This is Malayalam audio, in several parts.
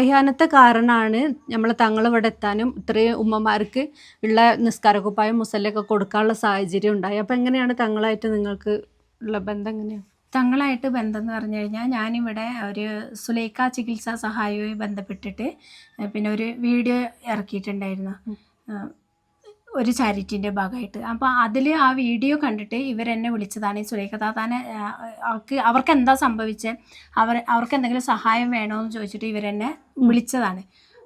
റയ്യാനത്തെ കാരണമാണ് നമ്മൾ തങ്ങൾ ഇവിടെ എത്താനും ഇത്രയും ഉമ്മമാർക്ക് ഉള്ള നിസ്കാരക്കുപ്പായം മുസല്ലൊക്കെ കൊടുക്കാനുള്ള സാഹചര്യം ഉണ്ടായി. അപ്പം എങ്ങനെയാണ് തങ്ങളായിട്ട് നിങ്ങൾക്ക് ഉള്ള ബന്ധം എങ്ങനെയാണ്? തങ്ങളായിട്ട് ബന്ധം എന്ന് പറഞ്ഞു കഴിഞ്ഞാൽ ഞാനിവിടെ ഒരു സുലൈഖ ചികിത്സാ സഹായവുമായി ബന്ധപ്പെട്ടിട്ട് പിന്നെ ഒരു വീഡിയോ ഇറക്കിയിട്ടുണ്ടായിരുന്നു. ഒരു ചാരിറ്റീന്റെ ഭാഗമായിട്ട്. അപ്പോൾ അതിൽ ആ വീഡിയോ കണ്ടിട്ട് ഇവരെന്നെ വിളിച്ചതാണ്. ഈ സുരേഖ താത്താനെ അവർക്ക് അവർക്ക് എന്താ സംഭവിച്ചത് അവർ അവർക്ക് എന്തെങ്കിലും സഹായം വേണോ എന്ന് ചോദിച്ചിട്ട് ഇവരെന്നെ വിളിച്ചതാണ്.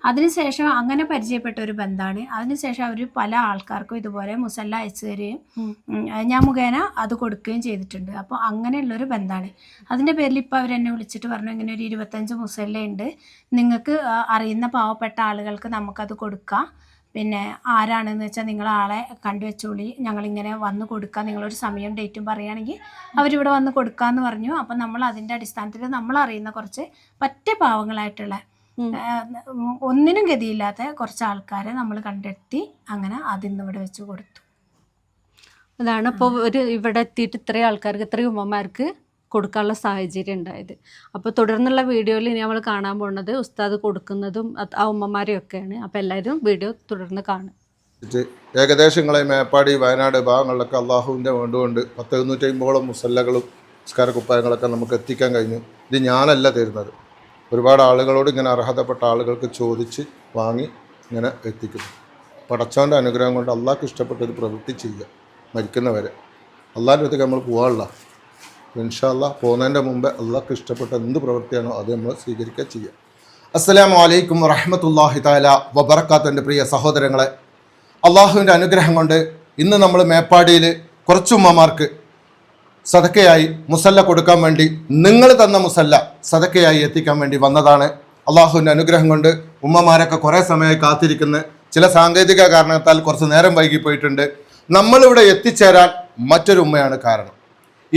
അതിനുശേഷം അങ്ങനെ പരിചയപ്പെട്ട ഒരു ബന്ധമാണ് അതിനുശേഷം അവർ പല ആൾക്കാർക്കും ഇതുപോലെ മുസല്ല അയച്ചു തരികയും ഞാൻ മുഖേന അത് കൊടുക്കുകയും ചെയ്തിട്ടുണ്ട്. അപ്പോൾ അങ്ങനെയുള്ളൊരു ബന്ധമാണ് അതിന്റെ പേരിൽ ഇപ്പോൾ അവരെന്നെ വിളിച്ചിട്ട് പറഞ്ഞു ഇങ്ങനെ ഒരു ഇരുപത്തഞ്ച് മുസല്ല ഉണ്ട് നിങ്ങൾക്ക് അറിയുന്ന പാവപ്പെട്ട ആളുകൾക്ക് നമുക്കത് കൊടുക്കാം. പിന്നെ ആരാണെന്ന് വെച്ചാൽ നിങ്ങൾ ആളെ കണ്ടുവച്ചോളി. ഞങ്ങളിങ്ങനെ വന്ന് കൊടുക്കാം. നിങ്ങളൊരു സമയം ഡേറ്റും പറയുകയാണെങ്കിൽ അവരിവിടെ വന്ന് കൊടുക്കാമെന്ന് പറഞ്ഞു. അപ്പം നമ്മൾ അതിന്റെ അടിസ്ഥാനത്തിൽ നമ്മൾ അറിയുന്ന കുറച്ച് പറ്റ പാവങ്ങളായിട്ടുള്ള ഒന്നിനും ഗതിയില്ലാത്ത കുറച്ച് ആൾക്കാരെ നമ്മൾ കണ്ടെത്തി അങ്ങനെ അതിന്ന് ഇവിടെ വെച്ച് കൊടുത്തു. അതാണ്. അപ്പോൾ ഒരു ഇവിടെ എത്തിയിട്ട് ഇത്രയും ആൾക്കാർക്ക് ഇത്രയും ഉമ്മമാർക്ക് കൊടുക്കാനുള്ള സാഹചര്യം ഉണ്ടായത്. അപ്പോൾ തുടർന്നുള്ള വീഡിയോയിൽ ഇനി നമ്മൾ കാണാൻ പോകുന്നത് ഉസ്താദ് കൊടുക്കുന്നതും ആ ആ ഉമ്മമാരെയൊക്കെയാണ്. അപ്പോൾ എല്ലാവരും വീഡിയോ തുടർന്ന് കാണും. ഏകദേശങ്ങളെ മേപ്പാടി വയനാട് ഭാഗങ്ങളിലൊക്കെ അള്ളാഹുവിന്റെ വേണ്ടുകൊണ്ട് പത്ത് എഴുന്നൂറ്റി അമ്പതോളം മുസല്ലകളും നിസ്കാര കുപ്പായങ്ങളൊക്കെ നമുക്ക് എത്തിക്കാൻ കഴിഞ്ഞു. ഇത് ഞാനല്ല തരുന്നത്. ഒരുപാട് ആളുകളോട് ഇങ്ങനെ അർഹതപ്പെട്ട ആളുകൾക്ക് ചോദിച്ച് വാങ്ങി ഇങ്ങനെ എത്തിക്കുന്നു. പടച്ചവന്റെ അനുഗ്രഹം കൊണ്ട് അള്ളാഹ്ക്ക് ഇഷ്ടപ്പെട്ട ഒരു പ്രവൃത്തി ചെയ്യുക. മരിക്കുന്നവരെ. അള്ളാഹിന്റെ അടുത്തേക്ക് നമ്മൾ പോകാനുള്ള ഇൻഷാല്ല പോകുന്നതിന്റെ മുമ്പ് അള്ളാഹ്ക്ക് ഇഷ്ടപ്പെട്ട എന്ത് പ്രവൃത്തിയാണോ അത് നമ്മൾ സ്വീകരിക്കുക ചെയ്യുക അസ്സലാമു അലൈക്കും വറഹമത്തല്ലാഹി താല വബർക്കാത്ത എന്റെ പ്രിയ സഹോദരങ്ങളെ അള്ളാഹുവിന്റെ അനുഗ്രഹം കൊണ്ട് ഇന്ന് നമ്മൾ മേപ്പാടിയിൽ കുറച്ചുമ്മമാർക്ക് സതക്കയായി മുസല്ല കൊടുക്കാൻ വേണ്ടി നിങ്ങൾ തന്ന മുസല്ല സതക്കയായി എത്തിക്കാൻ വേണ്ടി വന്നതാണ്. അള്ളാഹുവിന്റെ അനുഗ്രഹം കൊണ്ട് ഉമ്മമാരൊക്കെ കുറേ സമയമായി കാത്തിരിക്കുന്ന. ചില സാങ്കേതിക കാരണത്താൽ കുറച്ച് നേരം വൈകിപ്പോയിട്ടുണ്ട്. നമ്മളിവിടെ എത്തിച്ചേരാൻ മറ്റൊരു ഉമ്മയാണ് കാരണം.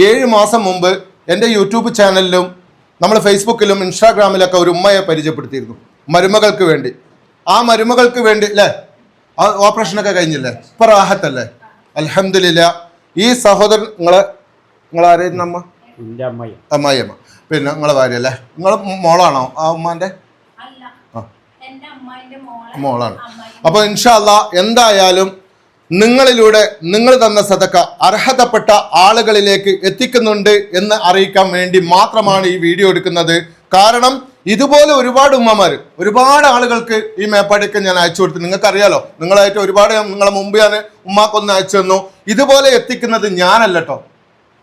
ഏഴ് മാസം മുമ്പ് എന്റെ യൂട്യൂബ് ചാനലിലും നമ്മൾ ഫേസ്ബുക്കിലും ഇൻസ്റ്റാഗ്രാമിലൊക്കെ ഒരു ഉമ്മയെ പരിചയപ്പെടുത്തിയിരുന്നു. മരുമകൾക്ക് വേണ്ടി. ആ മരുമകൾക്ക് വേണ്ടി അല്ലേ ആ ഓപ്പറേഷനൊക്കെ കഴിഞ്ഞില്ലേ? ഇപ്പൊ റാഹത്തല്ലേ? അലഹമില്ല ഈ സഹോദരൻ നിങ്ങളെ നിങ്ങളാരായിരുന്നു അമ്മ? അമ്മായിയമ്മ. പിന്നെ നിങ്ങളെ ഭാര്യ അല്ലേ നിങ്ങളെ മോളാണോ? ആ ഉമ്മാന്റെ? ആ. മോളാണ്. അപ്പോൾ ഇൻഷാല്ല എന്തായാലും നിങ്ങളിലൂടെ നിങ്ങൾ തന്ന സതക്ക അർഹതപ്പെട്ട ആളുകളിലേക്ക് എത്തിക്കുന്നുണ്ട് എന്ന് അറിയിക്കാൻ വേണ്ടി മാത്രമാണ് ഈ വീഡിയോ എടുക്കുന്നത്. കാരണം ഇതുപോലെ ഒരുപാട് ഉമ്മമാർ ഒരുപാട് ആളുകൾക്ക് ഈ മേപ്പാടിക്ക് ഞാൻ അയച്ചു കൊടുത്തു. നിങ്ങൾക്കറിയാലോ നിങ്ങളായിട്ട് ഒരുപാട് നിങ്ങളെ മുമ്പ് ഞാൻ ഉമ്മാക്കൊന്ന് അയച്ചു തന്നു. ഇതുപോലെ എത്തിക്കുന്നത് ഞാനല്ല കേട്ടോ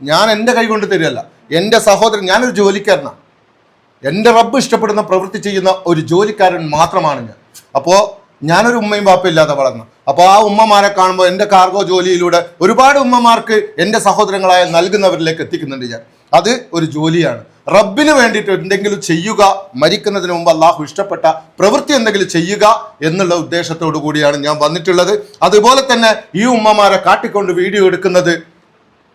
ഞാൻ എന്റെ കൈ കൊണ്ട് തരികയല്ല. എന്റെ സഹോദരൻ ഞാനൊരു ജോലിക്കാരനാണ് എന്റെ റബ്ബ് ഇഷ്ടപ്പെടുന്ന പ്രവൃത്തി ചെയ്യുന്ന ഒരു ജോലിക്കാരൻ മാത്രമാണ് ഞാൻ. അപ്പോൾ ഞാനൊരു ഉമ്മയും ബാപ്പയും ഇല്ലാതെ വളർന്നു. അപ്പോൾ ആ ഉമ്മമാരെ കാണുമ്പോൾ എന്റെ കാർഗോ ജോലിയിലൂടെ ഒരുപാട് ഉമ്മമാർക്ക് എന്റെ സഹോദരങ്ങളായ നൽകുന്നവരിലേക്ക് എത്തിക്കുന്നുണ്ട് ഞാൻ. അത് ഒരു ജോലിയാണ്. റബ്ബിന് വേണ്ടിയിട്ട് എന്തെങ്കിലും ചെയ്യുക മരിക്കുന്നതിന് മുമ്പ് അള്ളാഹു ഇഷ്ടപ്പെട്ട പ്രവൃത്തി എന്തെങ്കിലും ചെയ്യുക എന്നുള്ള ഉദ്ദേശത്തോടു കൂടിയാണ് ഞാൻ വന്നിട്ടുള്ളത്. അതുപോലെ തന്നെ ഈ ഉമ്മമാരെ കാട്ടിക്കൊണ്ട് വീഡിയോ എടുക്കുന്നത്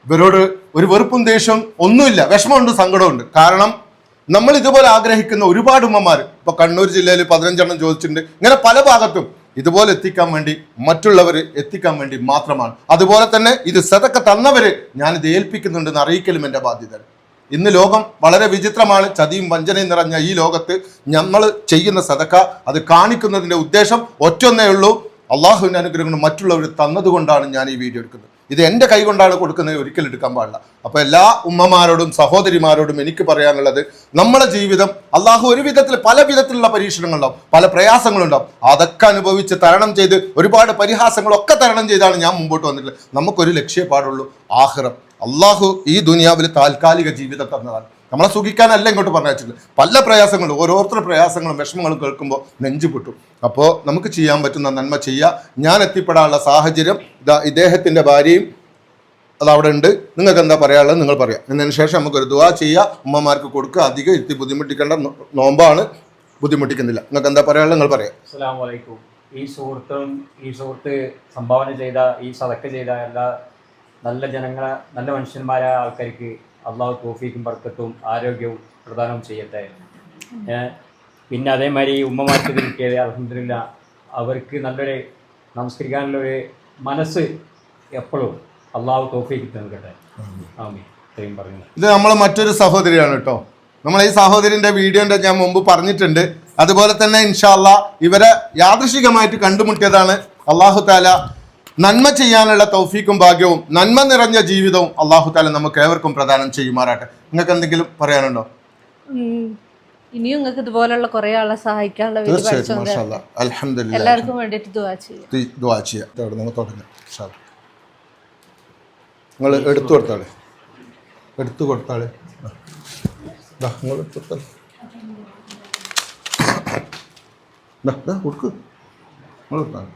ഇവരോട് ഒരു വെറുപ്പും ദേഷ്യവും ഒന്നുമില്ല. വിഷമമുണ്ട് സങ്കടമുണ്ട്. കാരണം നമ്മൾ ഇതുപോലെ ആഗ്രഹിക്കുന്ന ഒരുപാട് ഉമ്മമാർ ഇപ്പൊ കണ്ണൂർ ജില്ലയിൽ പതിനഞ്ചെണ്ണം ചോദിച്ചിട്ടുണ്ട്. ഇങ്ങനെ പല ഭാഗത്തും ഇതുപോലെ എത്തിക്കാൻ വേണ്ടി മറ്റുള്ളവർ എത്തിക്കാൻ വേണ്ടി മാത്രമാണ്. അതുപോലെ തന്നെ ഇത് സതക്ക തന്നവര് ഞാനിത് ഏൽപ്പിക്കുന്നുണ്ടെന്ന് അറിയിക്കലും എന്റെ ബാധ്യത ഇന്ന് ലോകം വളരെ വിചിത്രമാണ്. ചതിയും വഞ്ചനയും നിറഞ്ഞ ഈ ലോകത്ത് നമ്മൾ ചെയ്യുന്ന സതക്ക അത് കാണിക്കുന്നതിന്റെ ഉദ്ദേശം ഒറ്റൊന്നേ ഉള്ളൂ. അള്ളാഹുവിന്റെ അനുഗ്രഹങ്ങൾ മറ്റുള്ളവർ തന്നതുകൊണ്ടാണ് ഞാൻ ഈ വീഡിയോ എടുക്കുന്നത്. ഇത് എന്റെ കൈ കൊണ്ടാണ് കൊടുക്കുന്നത് ഒരിക്കലും എടുക്കാൻ പാടില്ല. അപ്പോൾ എല്ലാ ഉമ്മമാരോടും സഹോദരിമാരോടും എനിക്ക് പറയാനുള്ളത് നമ്മളെ ജീവിതം അള്ളാഹു ഒരു വിധത്തിൽ പല വിധത്തിലുള്ള പരീക്ഷണങ്ങളുണ്ടാവും പല പ്രയാസങ്ങളുണ്ടാവും. അതൊക്കെ അനുഭവിച്ച് തരണം ചെയ്ത് ഒരുപാട് പരിഹാസങ്ങളൊക്കെ തരണം ചെയ്താണ് ഞാൻ മുമ്പോട്ട് വന്നിട്ടുള്ളത്. നമുക്കൊരു ലക്ഷ്യപ്പാടുള്ളൂ ആഹ്റം. അള്ളാഹു ഈ ദുനിയാവിൽ താൽക്കാലിക ജീവിതം തന്നതാണ്. നമ്മളെ സുഖിക്കാനല്ല ഇങ്ങോട്ട് പറഞ്ഞിട്ടുള്ളത് പല പ്രയാസങ്ങളും ഓരോരുത്തരുടെ പ്രയാസങ്ങളും വിഷമങ്ങളും കേൾക്കുമ്പോൾ നെഞ്ചു പൊട്ടും. അപ്പോൾ നമുക്ക് ചെയ്യാൻ പറ്റുന്ന നന്മ ചെയ്യുക ഞാൻ എത്തിപ്പെടാനുള്ള സാഹചര്യം ഇതാ ഇദ്ദേഹത്തിന്റെ ഭാര്യയും അത് അവിടെ ഉണ്ട്. നിങ്ങൾക്ക് എന്താ പറയാനുള്ളത് നിങ്ങൾ പറയാം. എന്നതിന് ശേഷം നമുക്കൊരു ദുവാ ചെയ്യുക ഉമ്മമാർക്ക് കൊടുക്കുക. അധികം ഇരുത്തി ബുദ്ധിമുട്ടിക്കേണ്ട നോമ്പാണ്. ബുദ്ധിമുട്ടിക്കുന്നില്ല. നിങ്ങൾക്ക് എന്താ പറയാനുള്ളത് നിങ്ങൾ പറയാം. ഈ സുഹൃത്തും ഈ സുഹൃത്ത് സംഭാവന ചെയ്ത ഈ സതക്ക ചെയ്ത എല്ലാ നല്ല ജനങ്ങളെ നല്ല മനുഷ്യന്മാരായ ആൾക്കാർക്ക് അള്ളാഹു തോഫീക്കും ബർക്കത്തും ആരോഗ്യവും പ്രദാനം ചെയ്യട്ടെ. പിന്നെ അതേമാതിരി ഉമ്മമാർക്ക് നിൽക്കിയത് അലഹമില്ല അവർക്ക് നല്ലൊരു നമസ്കരിക്കാനുള്ള ഒരു മനസ്സ് എപ്പോഴും അള്ളാഹു തോഫീക്ക് നൽകട്ടെ. ഇത്രയും പറഞ്ഞു ഇത് നമ്മളെ മറ്റൊരു സഹോദരിയാണ് കേട്ടോ. നമ്മൾ ഈ സഹോദരിന്റെ വീഡിയോ ഞാൻ മുമ്പ് പറഞ്ഞിട്ടുണ്ട്. അതുപോലെ തന്നെ ഇൻഷാല്ല ഇവരെ യാദൃശികമായിട്ട് കണ്ടുമുട്ടിയതാണ് അള്ളാഹു താല നന്മ ചെയ്യാനുള്ള തൗഫീക്കും ഭാഗ്യവും നന്മ നിറഞ്ഞ ജീവിതവും അള്ളാഹു താല നമുക്ക് ഏവർക്കും പ്രദാനം ചെയ്യുമാറാട്ടെ നിങ്ങൾക്ക് എന്തെങ്കിലും പറയാനുണ്ടോ? ഇനിയും നിങ്ങൾക്ക് ഇതുപോലുള്ള കുറെ ആളെ സഹായിക്കാനുള്ള എല്ലാവർക്കും വേണ്ടിയിട്ട് ദുവാ ചെയ്യാം. നിങ്ങൾ എടുത്തു കൊടുത്താളെ. എടുത്തു കൊടുത്താളെ. നിങ്ങൾ എടുത്തു കൊടുത്താളെ. കൊടുക്ക്. നിങ്ങൾ കൊടുത്താളെ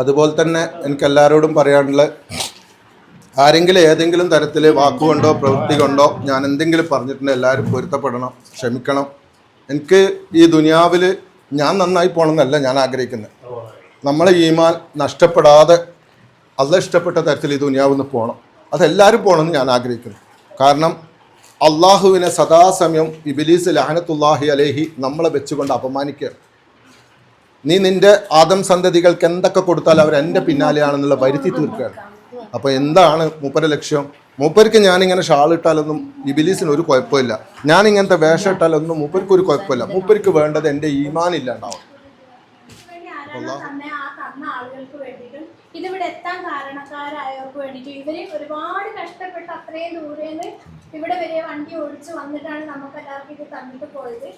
അതുപോലെ തന്നെ എനിക്ക് എല്ലാവരോടും പറയാനുള്ളത് ആരെങ്കിലും ഏതെങ്കിലും തരത്തിൽ വാക്കുകൊണ്ടോ പ്രവൃത്തി കൊണ്ടോ ഞാൻ എന്തെങ്കിലും പറഞ്ഞിട്ടുണ്ടെങ്കിൽ എല്ലാവരും പൊരുത്തപ്പെടണം ക്ഷമിക്കണം. എനിക്ക് ഈ ദുനിയാവിൽ ഞാൻ നന്നായി പോകണമെന്നല്ല ഞാൻ ആഗ്രഹിക്കുന്നത്. നമ്മളെ ഈമാൻ നഷ്ടപ്പെടാതെ അല്ല ഇഷ്ടപ്പെട്ട തരത്തിൽ ഈ ദുനിയാവിൽ നിന്ന് പോകണം അതെല്ലാവരും പോകണമെന്ന് ഞാൻ ആഗ്രഹിക്കുന്നു. കാരണം അള്ളാഹുവിനെ സദാസമയം ഇബിലീസ് ലഹനത്തുല്ലാഹി അലേഹി നമ്മളെ വെച്ചുകൊണ്ട് അപമാനിക്കുകയാണ്. നീ നിന്റെ ആദം സന്തതികൾക്ക് എന്തൊക്കെ കൊടുത്താൽ അവർ എന്റെ പിന്നാലെയാണെന്നുള്ള വരുത്തി തീർക്കുകയാണ്. അപ്പോൾ എന്താണ് മൂപ്പര ലക്ഷ്യം? മൂപ്പർക്ക് ഞാനിങ്ങനെ ഷാൾ ഇട്ടാലൊന്നും ബിലീസിന് ഒരു കുഴപ്പമില്ല. ഞാൻ ഇങ്ങനത്തെ വേഷം ഇട്ടാലൊന്നും മൂപ്പർക്ക് ഒരു കുഴപ്പമില്ല. മൂപ്പർക്ക് വേണ്ടത് എന്റെ ഈമാൻ ഇല്ലാണ്ടാവും. ഇതിവിടെ എത്താൻ കാരണക്കാരായവർക്ക് വേണ്ടിയിട്ടും ഇവർ ഒരുപാട് കഷ്ടപ്പെട്ട് അത്രയും ദൂരേന്ന് ഇവിടെ വരെ വണ്ടി ഓടിച്ച് വന്നിട്ടാണ് നമുക്ക് എല്ലാവർക്കും ഇത് തന്നിട്ട് പോയത്.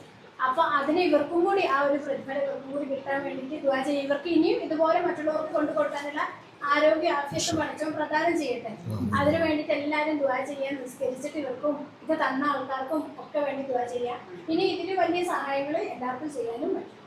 അപ്പൊ അതിന് ഇവർക്കും കൂടി ആ ഒരു പ്രതിഫലം ഇവർക്കും കൂടി കിട്ടാൻ വേണ്ടിയിട്ട് ദുവാ ചെയ്യും. ഇവർക്ക് ഇനിയും ഇതുപോലെ മറ്റുള്ളവർക്ക് കൊണ്ടു കൊടുക്കാനുള്ള ആരോഗ്യ ആവശ്യം പഠിച്ചോ പ്രദാനം ചെയ്യട്ടെ. അതിനു വേണ്ടിയിട്ട് എല്ലാവരും ദുവാ ചെയ്യാൻ നിസ്കരിച്ചിട്ട് ഇവർക്കും ഇത് തന്ന ആൾക്കാർക്കും ഒക്കെ വേണ്ടി ദുവാ ചെയ്യാം. ഇനി ഇതിന് വലിയ സഹായങ്ങൾ എല്ലാവർക്കും ചെയ്യാനും പറ്റും.